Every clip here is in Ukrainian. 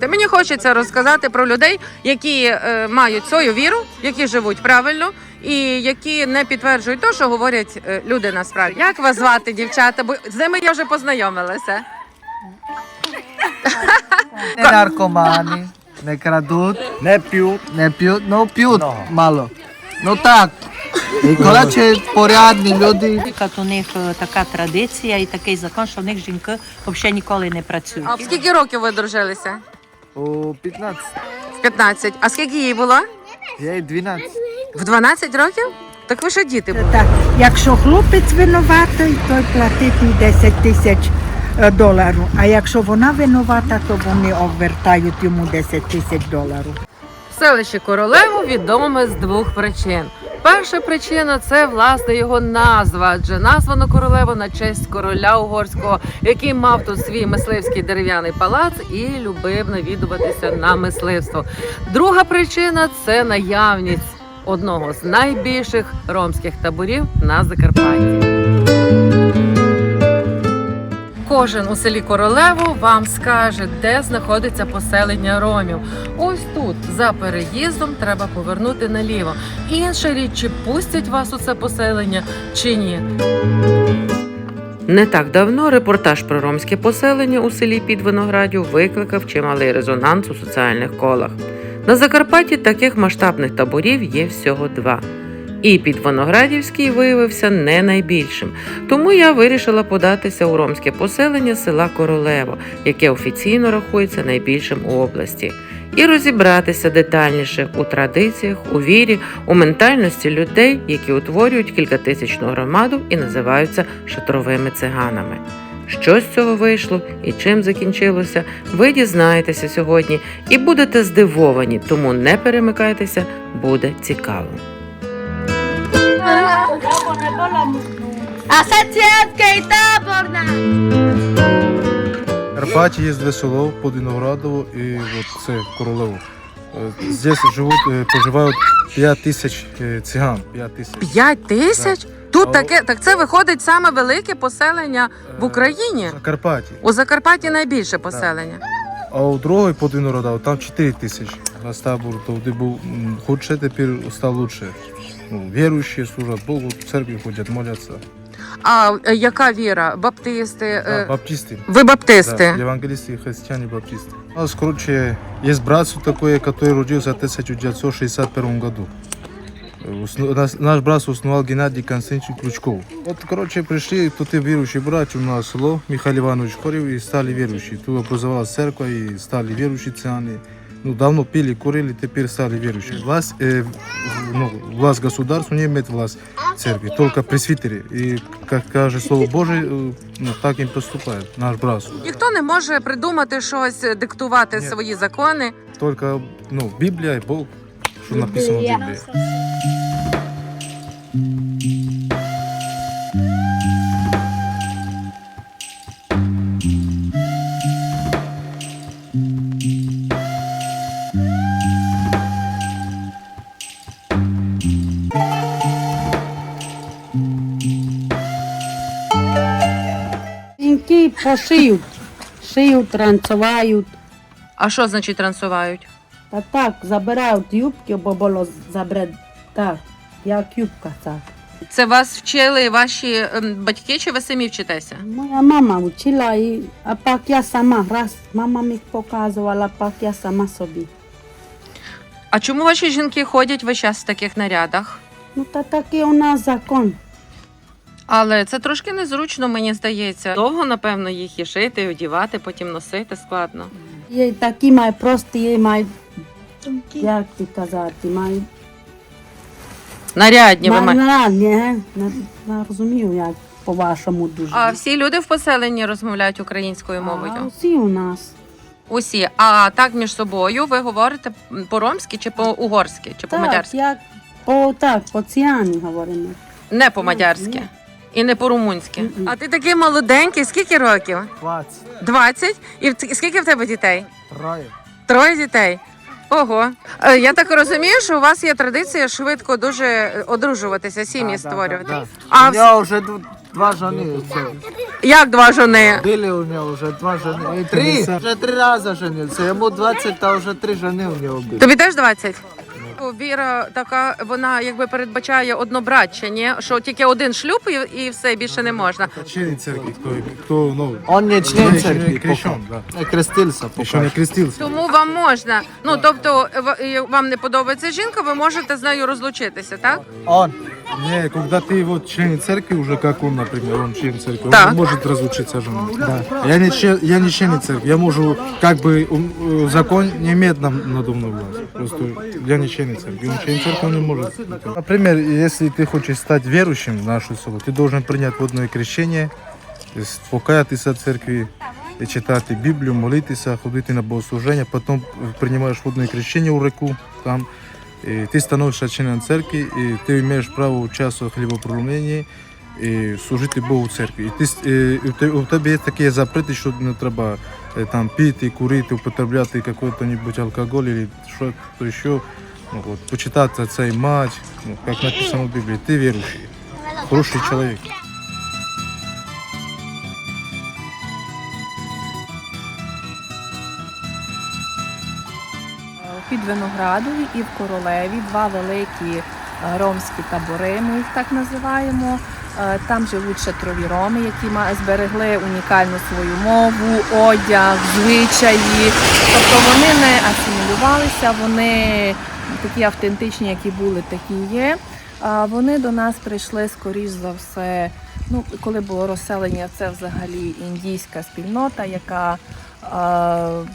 Та Мені хочеться розказати про людей, які е, мають свою віру, які живуть правильно і які не підтверджують те, що говорять е, люди насправді. Як вас звати, дівчата? Бо з ними я вже познайомилася. Не наркомани, не крадуть, Не п'ють. не п'ють, ну п'ють мало. Ну так. І коротше, порядні люди. Наприклад, у них е, така традиція і такий закон, що в них жінки взагалі ніколи не працюють. А в скільки років ви дружилися? У 15, В 15. А скільки їй було? я й 12. В 12 років? Так ви що діти були? Так, якщо хлопець винуватий, то платить їй 10 тисяч е, доларів. А якщо вона винувата, то вони обвертають йому 10 тисяч доларів. Селище Королево відоме з двох причин. Перша причина це власне його назва, адже названо королево на честь короля угорського, який мав тут свій мисливський дерев'яний палац і любив навідуватися на мисливство. Друга причина це наявність одного з найбільших ромських таборів на Закарпатті. Кожен у селі Королево вам скаже, де знаходиться поселення ромів. Ось тут, за переїздом, треба повернути наліво. Інша річ, чи пустять вас у це поселення, чи ні. Не так давно репортаж про ромське поселення у селі Підвиноградів викликав чималий резонанс у соціальних колах. На Закарпатті таких масштабних таборів є всього два. І Підвиноградівський виявився не найбільшим. Тому я вирішила податися у ромське поселення села Королево, яке офіційно рахується найбільшим у області, і розібратися детальніше у традиціях, у вірі, у ментальності людей, які утворюють кількатисячну громаду і називаються шатровими циганами. Що з цього вийшло і чим закінчилося, ви дізнаєтеся сьогодні і будете здивовані, тому не перемикайтеся, буде цікаво. В Карпаті є две село под Виноградово і от це Королево. Е, Здесь живуть, е, проживають 5 тисяч е, циган. 5 тисяч. П'ять тисяч? Тут А таке, так це виходить саме велике поселення в Україні. В Закарпатті. У Закарпатті найбільше поселення. А у другої под Виноградово там 4 тисячі. Нас табор туди був м, худше, тепер став лучше Ну, віруючі служать Богу, в церкві ходять, моляться. А е, яка віра? Баптисти? е, Да, баптисти. Ви баптисти? Да, евангелисты, христиане, баптисты. У нас, короче, есть братство такое, который родился в 1961 году. Э, Усну- нас- Наш брат основал Геннадий Константинович Крючков. Вот, короче, пришли тут и верующие братья у нас в село, Михаил Иванович Корев, и стали верующие. Тут образовалась церковь, и стали верующие цыгане. Ну, давно пили, курили, теперь стали верующие. Власть, э, в- ну, власть государства не имеет власть церкви, только пресвитеры. И, как каже Слово Божие, э, ну, так им поступает наш брат. Ніхто не може придумати щось, диктувати свої закони. Только ну, Библия и Бог, что написано в Библии. Жінки пошиють, шиють, танцюють. А що значить трансувають? Та так, забирають юбки, бо було забрати так, як юбка так. Це вас вчили ваші ем, батьки, чи ви самі вчитеся? Моя мама вчила, і, а пак я сама, раз мама мені показувала, пак я сама собі. А чому ваші жінки ходять весь час в таких нарядах? Ну та такий у нас закон. Але це трошки незручно, мені здається. Довго, напевно, їх і шити, і одівати, потім носити складно. Є такі має прості, є має, як ти казати, має Нарядні ви маєте. марнадні, не, не розумію, як по-вашому дуже. А всі люди в поселенні розмовляють українською А мовою. усі у нас. Усі. А так між собою ви говорите по-ромськи чи по-угорськи, чи Так, по-мадярськи? як по, так, по ціані говоримо. Не по-мадярськи. Ні. І не по-румунськи. А ти такий молоденький, скільки років? 20. 20? І в- скільки в тебе дітей? Троє. Троє дітей. Ого. Е, Я так розумію, що у вас є традиція швидко дуже е, одружуватися, сім'ї створювати. да, да. А в- нього вже ду- два жони. Це. Як два жони? Були у нього вже два жони. Три. Вже три рази женився. Йому 20, а вже три жони у нього були. Тобі теж 20? Віра така, вона якби передбачає однобраччя, ні? Що тільки один шлюб і, і все більше не можна. Член церкви, кто, кто ну, Он не член церкви. не крещен, да. поки. Не крестився Еще не крестился. Тому вам можна. Ну тобто, в- і вам не подобається жінка, ви можете з нею розлучитися, так? Он. Не, когда ты вот член церкви, уже как он, например, он член церкви, Так. он может разлучиться женой. Да. Я не член, я не член церкви, я могу, как бы, ум, э, закон не имеет нам надо мной власть. Просто я не член церкви, он член церкви, он не может. Например, если ты хочешь стать верующим в нашу село, ты должен принять водное крещение, то есть покаятися в церкви, і читати Біблію, молитися, ходити на богослуження, потім приймаєш водне крещення у реку там. І ти становишся членом церкви, і ти маєш право участвувати в хлібопроломленні і служити Богу церкві. І ти, і, у тебе є такі запрети, що не треба е, там пити, курити, употребляти якийсь алкоголь, або що то ще. Ну, от, почитати цей матч, ну, як написано в Біблії, ти віруючий, хороший чоловік. Під Виноградові і в Королеві два великі е, ромські табори, ми їх так називаємо. Е, Там живуть шатрові роми, які зберегли унікальну свою мову, одяг, звичаї. Тобто вони не асимілювалися, вони такі автентичні, які були, такі є. Вони до нас прийшли скоріш за все. Ну, коли було розселення, це взагалі індійська спільнота, яка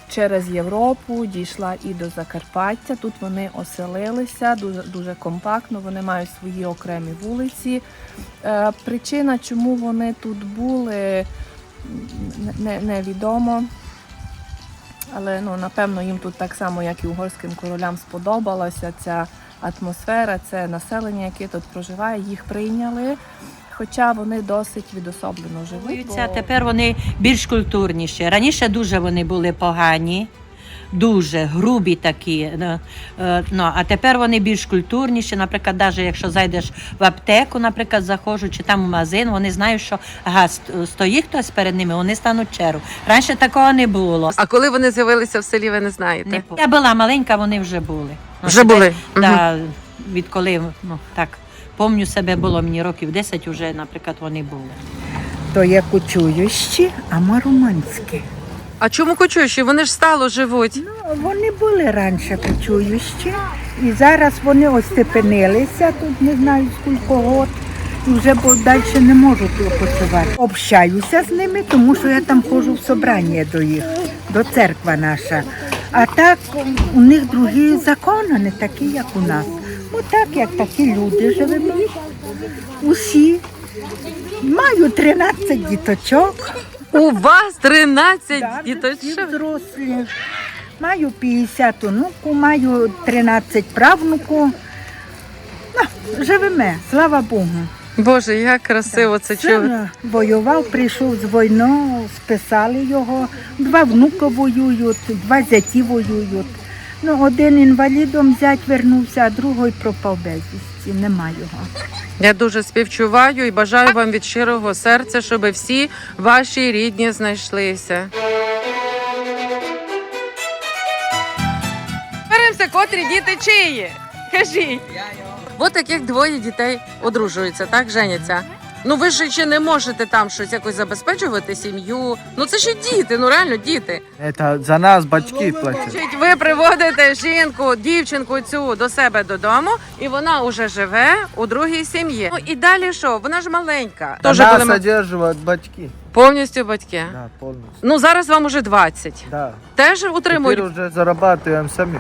через Європу дійшла і до Закарпаття. Тут вони оселилися дуже, дуже компактно, вони мають свої окремі вулиці. Е, Причина, чому вони тут були, невідомо. Але ну, напевно їм тут так само, як і угорським королям, сподобалася ця атмосфера, це населення, яке тут проживає, їх прийняли. Хоча вони досить відособлено живуть. Бо- тепер вони більш культурніші. Раніше дуже вони були погані, дуже грубі такі. ну, е, Ну, а тепер вони більш культурніші. Наприклад, навіть якщо зайдеш в аптеку, наприклад, заходжу, чи там в магазин, вони знають, що ага, стоїть хтось перед ними, вони стануть чергу. Раніше такого не було. А коли вони з'явилися в селі, ви не знаєте? Не, я була маленька, вони вже були. Ну, Вже себе- були? Да, відколи ну, так, помню себе, було мені років 10, вже, наприклад, вони були. То є кочуючі, а ми румунські. А чому кочуючі? Вони ж стало живуть. Ну, вони були раніше кочуючі, і зараз вони остепенилися, тут не знаю скільки год, і вже бо далі не можуть почувати. Общаюся з ними, тому що я там ходжу в собрання до їх, до церква наша. А так у них другі закони, не такі, як у нас. Ну так, як такі люди живемо. Усі. Маю 13 діточок. У вас 13 Да, всі діточок. взрослі. Маю 50 онуку, маю 13 правнуку. Ну, живемо, слава Богу. Боже, як красиво це чути. Син воював, прийшов з війни, списали його. Два внука воюють, два зяті воюють. Ну, один інвалідом зять вернувся, а другий пропав безвісті. Нема його. Я дуже співчуваю і бажаю вам від щирого серця, щоб всі ваші рідні знайшлися. Беремося, котрі діти чиї? Кажіть. От таких двоє дітей одружуються, так, женяться. Ну ви ж ще не можете там щось якось забезпечувати сім'ю. Ну це ж діти, ну реально діти. Це за нас батьки платять. Значить, ви приводите жінку, дівчинку цю до себе додому, і вона вже живе у другій сім'ї. Ну і далі що? Вона ж маленька. Нас Тоже будемо содержать батьки. повністю батьки. Да, повністю. Ну зараз вам уже 20. Да. Теж Тепер утримують. вже зарабатуємо самі.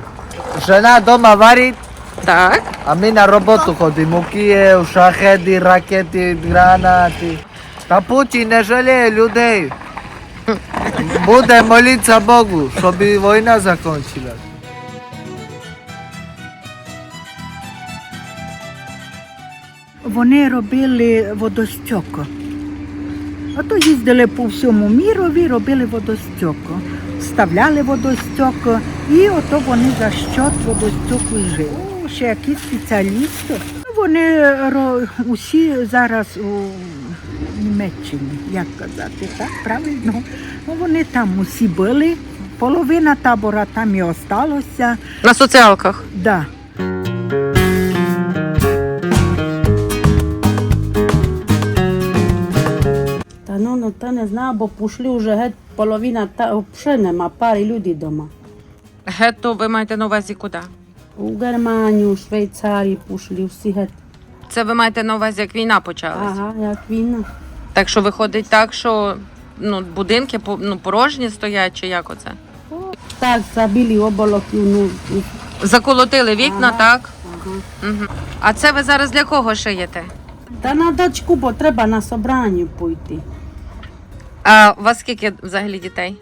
Жена вдома варить, Так. а ми на роботу ходимо. Київ, шахеди, ракети, гранати. Та Путін не жаліє людей. Буде молитися Богу, щоб війна закінчилась. Вони робили водостьоко. Ото їздили по всьому мірові, робили водостьоко. Вставляли водостьоко, і ото вони за щот водостьоку жили. Ще якісь спеціалісти. Вони усі зараз у Німеччині, як казати, так, правильно. Ну, вони там усі були, половина табора там і осталося. На соціалках. Да. Та ну, ну та не знаю, бо пішли вже геть половина та взагалі нема, пари людей вдома. Гетто ви маєте на увазі куди? У Германію, Швейцарії пішли, всі геть. Це ви маєте на увазі, як війна почалась. Ага, як війна. Так що виходить так, що ну, будинки ну, порожні стоять, чи як оце? Так, забили оболоків, ну, Заколотили вікна, Ага. так? ага. Угу. А це ви зараз для кого шиєте? Та на дочку, бо треба на собрання пойти. А у вас скільки взагалі дітей?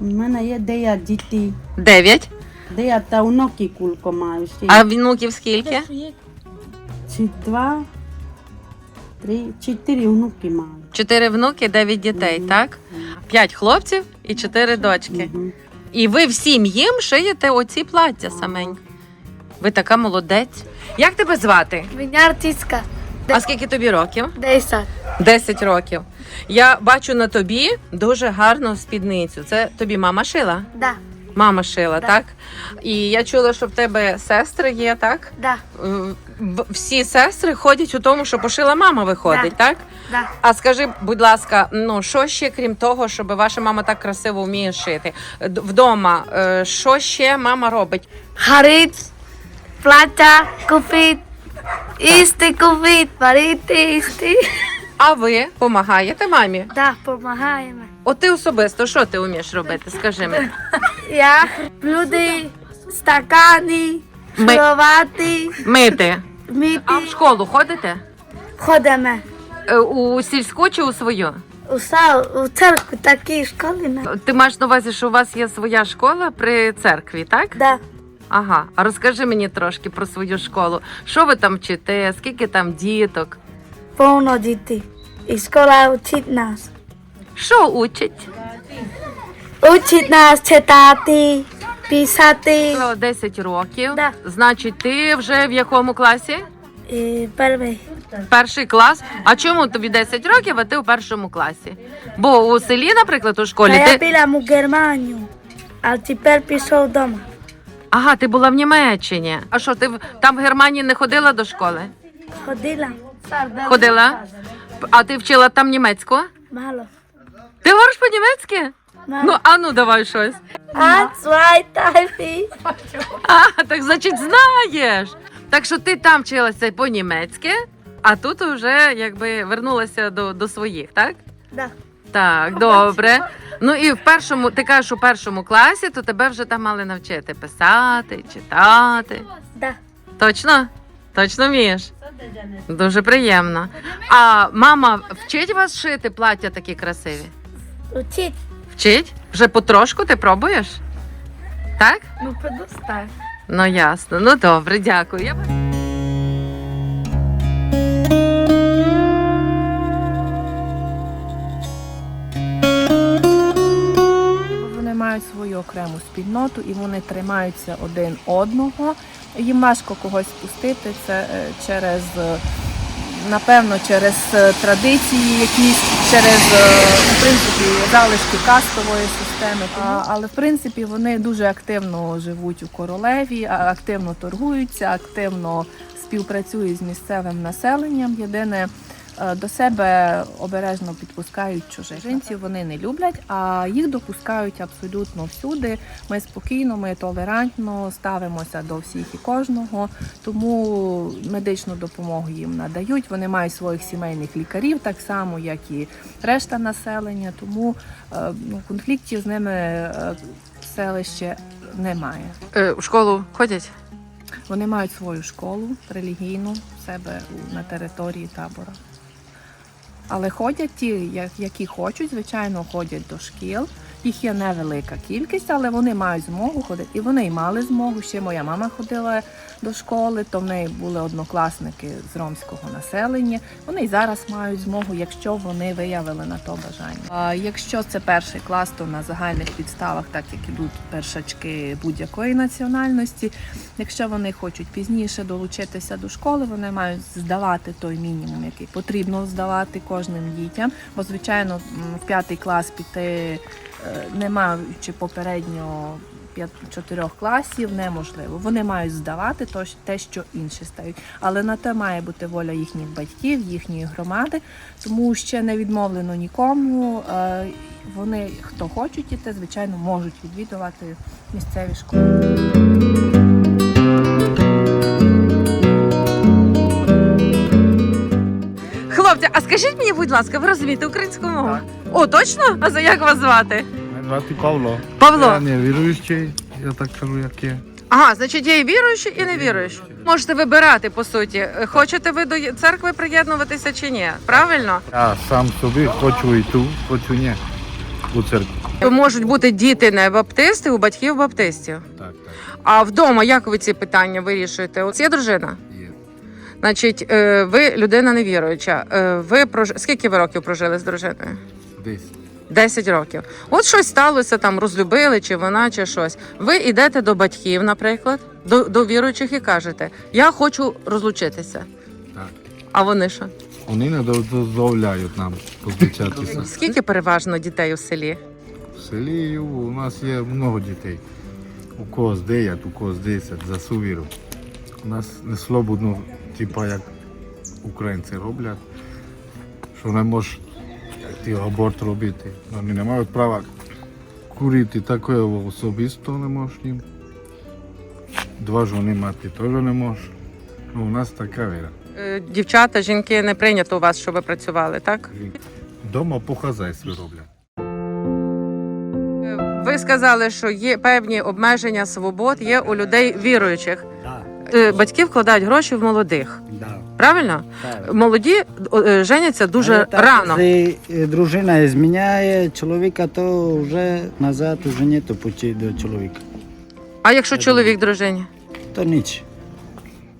У мене є дев'ять дітей. Дев'ять. Дев'ять та внуки кулько маю. Ще А внуків скільки? Чи два, три, чотири внуки маю. Чотири внуки, дев'ять дітей, так? П'ять хлопців і чотири дочки. Мгм. І ви всім їм шиєте оці плаття саменькі. Ви така молодець. Як тебе звати? Мене артистка. А скільки тобі років? 10. 10 років. Я бачу на тобі дуже гарну спідницю. Це тобі мама шила? Да, Мама шила, Да. так? І я чула, що в тебе сестри є, так? да, Е, Всі сестри ходять у тому, що пошила мама виходить, Да. так? да. А скажи, будь ласка, ну що ще крім того, щоб ваша мама так красиво вміє шити? Вдома, е, що ще мама робить? Харить, плаття, купить, їсти купить, варити, їсти. А ви допомагаєте мамі? Да, помагаємо. От ти особисто, що ти вмієш робити? Скажи мені. Я люди, стакани, Ми- шаровати, Мити. А в школу ходите? Ходимо. Е, У сільську чи у свою? У, у церкву такі школи. не? Ти маєш на увазі, що у вас є своя школа при церкві, так? Да. Ага. А розкажи мені трошки про свою школу. Що ви там вчите? Скільки там діток? Повно діти. І школа учить нас. Що учать? Учить нас читати, писати. Сказала, 10 років. Да. Значить, ти вже в якому класі? І перший. Перший клас. А чому тобі 10 років, а ти у першому класі? Бо у селі, наприклад, у школі А я ти. була в Германію, а тепер пішов вдома. Ага, ти була в Німеччині. А що, ти в- там в Германії не ходила до школи? Ходила. Ходила? А ти вчила там німецьку? Мало. Ти говориш по-німецьки? Ну, а ну давай щось. А, так значить знаєш. Так що ти там вчилася по-німецьки, а тут вже якби вернулася до, до своїх, так? Да. Так, добре. Ну і в першому, ти кажеш, у першому класі, то тебе вже там мали навчити писати, читати. Да. Точно? Точно вмієш? Дуже приємно. А мама вчить вас шити плаття такі красиві? Учить. Вчить? Вже потрошку ти пробуєш? Так? Ну, предоставь. Ну ясно. Ну добре, дякую. Я... Вони мають свою окрему спільноту і вони тримаються один одного. Їм важко когось спустити це е, через, е, напевно, через е, традиції, якісь через е, в принципі залишки кастової системи. А, але в принципі вони дуже активно живуть у королеві, активно торгуються, активно співпрацюють з місцевим населенням. Єдине. Е, До себе обережно підпускають чужинців, вони не люблять, а їх допускають абсолютно всюди. Ми спокійно, ми толерантно ставимося до всіх і кожного, тому медичну допомогу їм надають. Вони мають своїх сімейних лікарів, так само як і решта населення. Тому е, ну, конфліктів з ними е, в селищі немає. В школу ходять? Вони мають свою школу релігійну в себе на території табора. Але ходять ті, які хочуть, звичайно, ходять до шкіл. Їх є невелика кількість, але вони мають змогу ходити. І вони й мали змогу. Ще моя мама ходила до школи, то в неї були однокласники з ромського населення. Вони й зараз мають змогу, якщо вони виявили на то бажання. А якщо це перший клас, то на загальних підставах, так як ідуть першачки будь-якої національності. Якщо вони хочуть пізніше долучитися до школи, вони мають здавати той мінімум, який потрібно здавати кожним дітям. Бо, звичайно, в п'ятий клас піти, не маючи попередньо п'ят- чотирьох класів, неможливо. Вони мають здавати те, що інші стають. Але на те має бути воля їхніх батьків, їхньої громади, тому ще не відмовлено нікому. Е, Вони, хто хочуть іти, звичайно, можуть відвідувати місцеві школи. А скажіть мені, будь ласка, ви розумієте українську мову? О, точно? А за як вас звати? Мене звати Павло. Павло. Я не віруючий, я так кажу, як є. Ага, значить, є і віруючі, і невіруючі. Можете вибирати по суті. Хочете ви до церкви приєднуватися чи ні? Правильно? Я сам собі хочу і ту, хочу ні. У церкву. Можуть бути діти не баптисти, у батьків баптистів. Так, так. А вдома як ви ці питання вирішуєте? От є дружина? Значить, е, ви людина невіруюча. Е, Ви прож... скільки ви років прожили з дружиною? Десь. 10 років. От щось сталося там, розлюбили, чи вона, чи щось. Ви йдете до батьків, наприклад, до, до віруючих і кажете: Я хочу розлучитися. Так. А вони що? Вони не дозволяють нам позичатися. Скільки переважно дітей у селі? В селі у нас є много дітей. У когось 9, у когось 10 за свою віру. У нас не свободно, типа як українці роблять, що не можеш ти аборт робити. Вони не мають права курити таке особисто не можеш їм. Два жони мати теж не можеш. Ну, у нас така віра. Е, Дівчата, жінки не прийнято у вас, щоб ви працювали, так? Дома по хазяйстві роблять. Е, Ви сказали, що є певні обмеження свобод є у людей віруючих. Е, Батьки вкладають гроші в молодих. Правильно? Молоді е, женяться дуже рано. Коли е, дружина зміняє чоловіка, то вже назад уже нету путі до чоловіка. А якщо чоловік дружині? То ніч.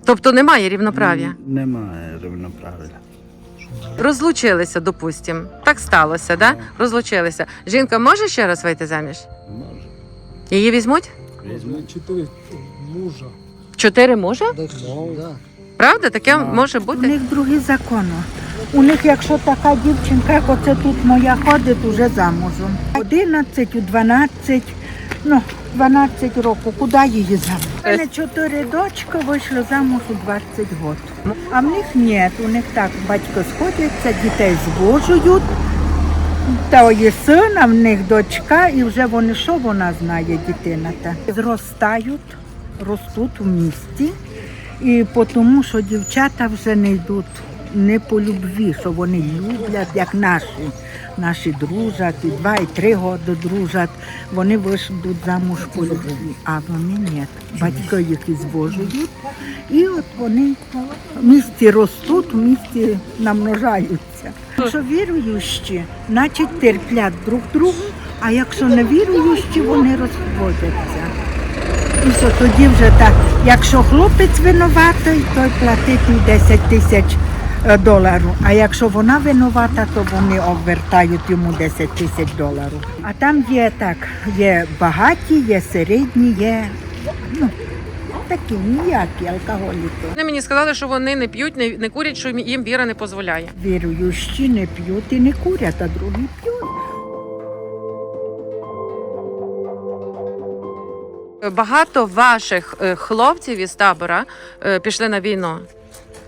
Тобто немає рівноправ'я. Немає рівноправ'я. Розлучилися, допустимо. Так сталося, да? Розлучилися. Жінка може ще раз вийти заміж? Може. Її візьмуть? Візьмуть. Чотири може? Правда? Таке Да. може У бути? них другі закони. У них, якщо така дівчинка, як оце тут моя ходить, уже замужем. 11, у 12, ну, 12 років, куди її замуж? У мене чотири дочки вийшли замуж у 20 років. А в них ні, у них так, батько сходяться, дітей звожують. Та є син, а в них дочка, і вже вони що вона знає, дитина та. Зростають, ростуть у місті. І тому, що дівчата вже не йдуть не по любві, що вони люблять, як наші. Наші дружать, і два, і три роки дружать. Вони вийдуть замуж по любві, а вони ні. Батьки їх і звожують. І от вони в місті ростуть, в місті намножаються. Якщо віруючі, значить терплять друг другу, а якщо не віруючі, вони розходяться. І тоді вже так, якщо хлопець винуватий, то й платить їй 10 тисяч е, доларів. А якщо вона винувата, то вони обвертають йому 10 тисяч доларів. А там є так, є багаті, є середні, є ну, такі ніякі алкоголіки. Вони мені сказали, що вони не п'ють, не, не курять, що їм віра не дозволяє. Віруючі не п'ють і не курять, а другі п'ють. Багато ваших е, хлопців із табора е, пішли на війну.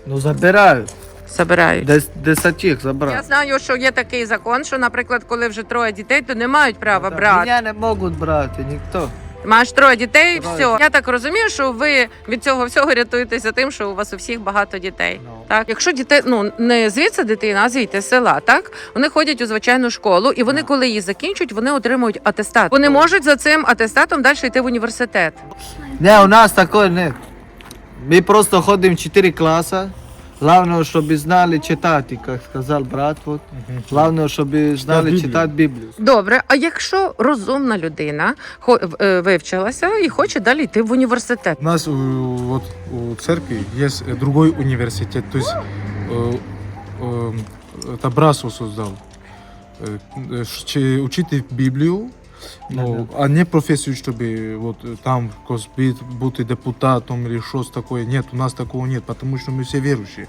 Ну забирають. Забирають. Дес, десятих Я забрали. знаю, що є такий закон, що, наприклад, коли вже троє дітей, то не мають права брати. Мене не можуть брати ніхто. Маєш троє дітей, Троє. все. Я так розумію, що ви від цього всього рятуєтеся тим, що у вас у всіх багато дітей. Ну. Так, якщо дітей, ну не звідси дитина, а звідти з села, так вони ходять у звичайну школу, і вони, коли її закінчують, вони отримують атестат. Вони можуть за цим атестатом далі йти в університет. Не, у нас такого нет. Ми просто ходимо 4 класи, Главное, щоб знали читати, як сказав брат. Вот. Главное, щоб знали Біблію. читати Біблію. Добре, а якщо розумна людина хо- в- е, вивчилася і хоче далі йти в університет? У нас у, вот, у церкви есть э, другой университет, то есть э, э, это Брасу создал. Э, э, ш- Учити Біблію, ну, а не професію, щоб вот, э, там якось бути- бути депутатом или щось таке. Нет, у нас такого нет, потому что мы все верующие.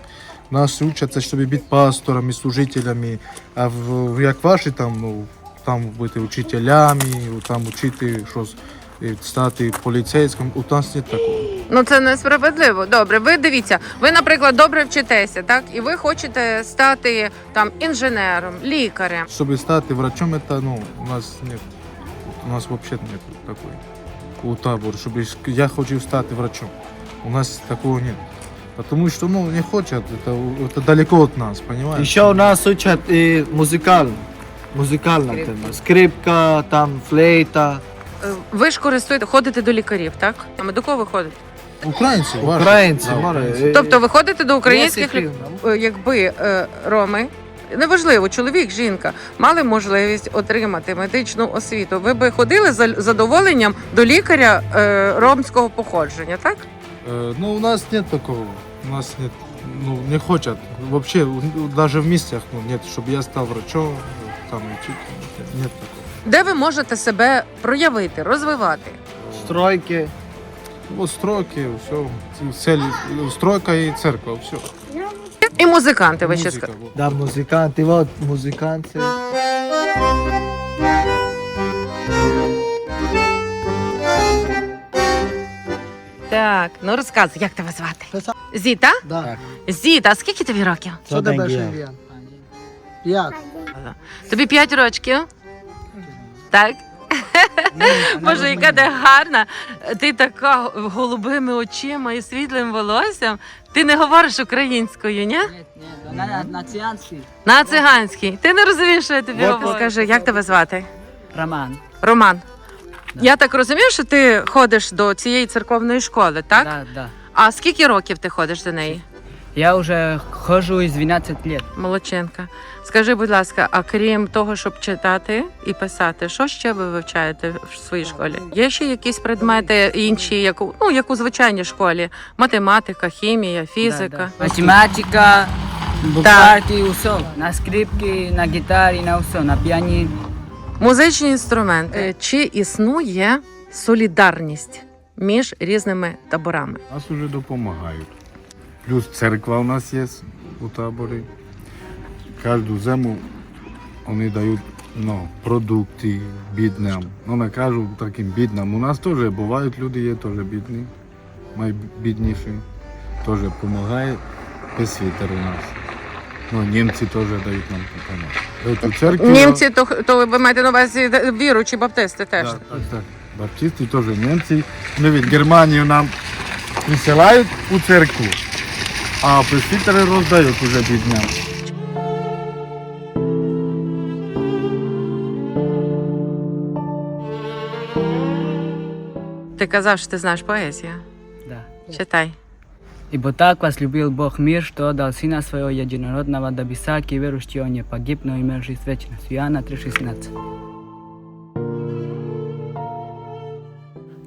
Нас учаться, щоб бути пасторами, служителями, а в, в- як ваші там, ну, там бути учителями, там учити щось, е, стати поліцейським, у нас нет такого. Ну це несправедливо. Добре, ви дивіться, ви, наприклад, добре вчитеся, так? І ви хочете стати там інженером, лікарем. Чтобы стать врачом, это, ну, у нас нет. У нас вообще нет такой. У табор, чтобы я хочу стать врачом. У нас такого нет. Потому что, ну, не хотят, это, это далеко от нас, понимаешь? Ще у нас учать і музикально. Музикальна тема. Скрипка, там флейта. Е, Ви ж користуєте, ходите до лікарів, так? А ми до кого ви ходите? Украинцы, ваши. Українці, Да, може. украинцы. е, Тобто ви ходите до українських десять лікарів? гривень. якби е, роми. Неважливо, чоловік, жінка мали можливість отримати медичну освіту. Ви би ходили за задоволенням до лікаря е, ромського походження, так? Э, ну, у нас нет такого. У нас нет, ну, не хотят. Вообще, у- даже в миссиях, ну, нет, чтобы я стал врачом, там, учителем, нет такого. Де ви можете себе проявити, розвивати? Стройки. Вот стройки, все, цель, стройка и церковь, все. І музиканти, ви ще сказали. Да, музиканти, от музиканти. Так, ну розказуй, як тебе звати? Зіта? Да. Зіта, скільки тобі років? Що тебе ще є? П'ять. Тобі 5 років. Так? Боже, яка ти гарна. Ти така голубими очима і світлим волоссям. Ти не говориш українською, ні? На, на циганський. На циганській. Ти не розумієш, що я тобі говорю. Скажи, як тебе звати? Роман. Роман. Да. Я так розумію, що ти ходиш до цієї церковної школи, так? Да, да. А скільки років ти ходиш до неї? Я уже хожу из 12 лет. Молодчинка. Скажи, будь ласка, а крім того, щоб читати і писати, що ще ви вивчаєте в своїй школі? Є ще якісь предмети інші, як у, ну, як у звичайній школі? Математика, хімія, фізика. Да, да. Математика, бухгалтерия, все. На скрипке, на гитаре, на все, на пианино. Музичні інструменти. Е, Чи існує солідарність між різними таборами? Нас уже допомагають. Плюс церква у нас є у таборі. Кожну зиму вони дають ну, продукти бідним. Ну, не кажу таким бідним. У нас теж бувають люди, є теж бідні, найбідніші. Теж допомагає без у нас. Ну, німці теж дають нам допомогу. Цю Німці, то, то ви маєте на увазі віруючі баптисти теж. Так, так, так. Баптисти теж німці. Ми від Германії нам присилають у церкву, а пресвітери роздають уже бідням. Ти казав, що ти знаєш поезію. Да. Читай. Ибо так возлюбил Бог мир, что отдал Сына Своего Единородного, дабы всякий верующий Он не погиб, но имел жизнь вечную. Иоанна 3,16.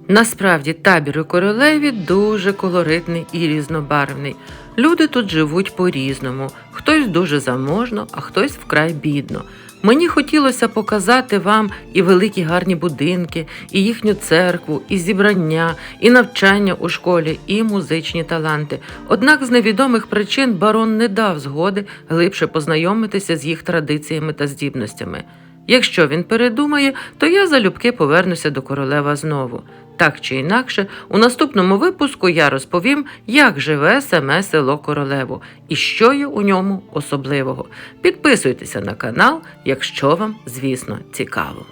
Насправді табір у королеві дуже колоритний і різнобарвний. Люди тут живуть по-різному, хтось дуже заможно, а хтось вкрай бідно. Мені хотілося показати вам і великі гарні будинки, і їхню церкву, і зібрання, і навчання у школі, і музичні таланти. Однак з невідомих причин барон не дав згоди глибше познайомитися з їх традиціями та здібностями. Якщо він передумає, то я залюбки повернуся до королева знову. Так чи інакше, у наступному випуску я розповім, як живе саме село Королево і що є у ньому особливого. Підписуйтеся на канал, якщо вам, звісно, цікаво.